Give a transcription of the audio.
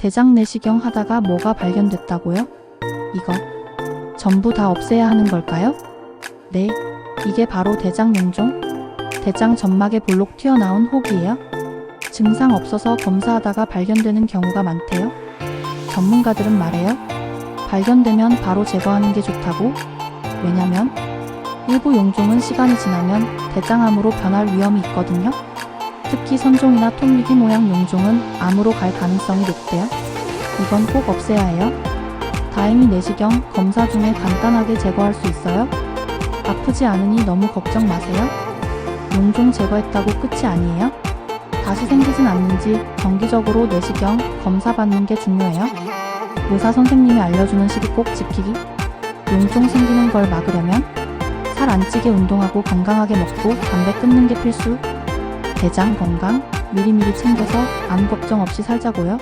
대장 내시경 하다가 뭐가 발견됐다고요? 이거 전부 다 없애야 하는 걸까요? 네, 이게 바로 대장 용종? 대장 점막에 볼록 튀어나온 혹이에요? 증상 없어서 검사하다가 발견되는 경우가 많대요. 전문가들은 말해요. 발견되면 바로 제거하는 게 좋다고. 왜냐면 일부 용종은 시간이 지나면 대장암으로 변할 위험이 있거든요. 특히 선종이나 톱니기 모양 용종은 암으로 갈 가능성이 높대요. 이건 꼭 없애야 해요. 다행히 내시경 검사 중에 간단하게 제거할 수 있어요. 아프지 않으니 너무 걱정 마세요. 용종 제거했다고 끝이 아니에요. 다시 생기진 않는지 정기적으로 내시경 검사 받는 게 중요해요. 의사 선생님이 알려주는 시기 꼭 지키기. 용종 생기는 걸 막으려면 살 안 찌게 운동하고 건강하게 먹고 담배 끊는 게 필수. 대장 건강 미리미리 챙겨서 암 걱정 없이 살자고요.